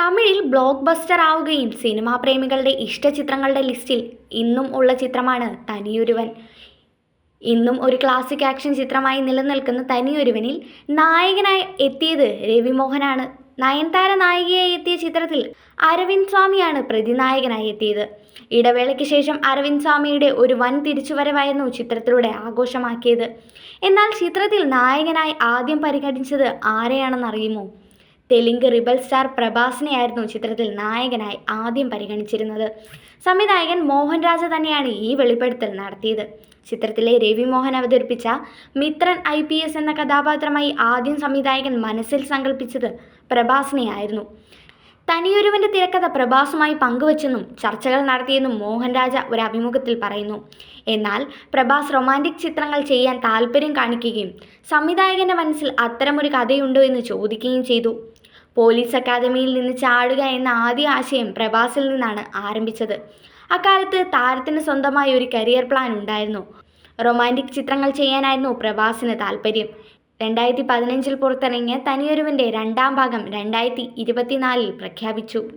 തമിഴിൽ blockbuster ആവുകയും cinema പ്രേമികളുടെ ഇഷ്ട ചിത്രങ്ങളുടെ ലിസ്റ്റിൽ ഇന്നും ഉള്ള ചിത്രമാണ് തനിയൊരുവൻ. ഇന്നും ഒരു ക്ലാസിക് ആക്ഷൻ ചിത്രമായി നിലനിൽക്കുന്ന തനിയൊരുവനിൽ നായകനായി എത്തിയത് രവിമോഹനാണ്. നയൻതാര നായികയായി എത്തിയ ചിത്രത്തിൽ അരവിന്ദ് സ്വാമിയാണ് പ്രതിനായകനായി എത്തിയത്. ഇടവേളയ്ക്ക് ശേഷം അരവിന്ദ് സ്വാമിയുടെ ഒരു വൻ തിരിച്ചുവരവായിരുന്നു ചിത്രത്തിലൂടെ ആഘോഷമാക്കിയത്. എന്നാൽ ചിത്രത്തിൽ നായകനായി ആദ്യം പരിഗണിച്ചത് ആരെയാണെന്നറിയുമോ? തെലുങ്ക് റിബൽ സ്റ്റാർ പ്രഭാസിനെയായിരുന്നു ചിത്രത്തിൽ നായകനായി ആദ്യം പരിഗണിച്ചിരുന്നത്. സംവിധായകൻ മോഹൻ രാജ തന്നെയാണ് ഈ വെളിപ്പെടുത്തൽ നടത്തിയത്. ചിത്രത്തിലെ രവി മോഹൻ അവതരിപ്പിച്ച മിത്രൻ ഐ പി എസ് എന്ന കഥാപാത്രമായി ആദ്യം സംവിധായകൻ മനസ്സിൽ സങ്കല്പിച്ചത് പ്രഭാസിനെയായിരുന്നു. തനിയൊരുവന്റെ തിരക്കഥ പ്രഭാസുമായി പങ്കുവച്ചെന്നും ചർച്ചകൾ നടത്തിയെന്നും മോഹൻ രാജ ഒരു അഭിമുഖത്തിൽ പറയുന്നു. എന്നാൽ പ്രഭാസ് റൊമാന്റിക് ചിത്രങ്ങൾ ചെയ്യാൻ താല്പര്യം കാണിക്കുകയും സംവിധായകന്റെ മനസ്സിൽ അത്തരമൊരു കഥയുണ്ടോ എന്ന് ചോദിക്കുകയും ചെയ്തു. പോലീസ് അക്കാദമിയിൽ നിന്ന് ചാടുക എന്ന ആദ്യ ആശയം പ്രഭാസിൽ നിന്നാണ് ആരംഭിച്ചത്. അക്കാലത്ത് താരത്തിന് സ്വന്തമായി ഒരു കരിയർ പ്ലാൻ ഉണ്ടായിരുന്നു. റൊമാന്റിക് ചിത്രങ്ങൾ ചെയ്യാനായിരുന്നു പ്രഭാസിന് താല്പര്യം. രണ്ടായിരത്തി പതിനഞ്ചിൽ പുറത്തിറങ്ങിയ തനിയൊരുവിന്റെ രണ്ടാം ഭാഗം രണ്ടായിരത്തി ഇരുപത്തിനാലിൽ പ്രഖ്യാപിച്ചു.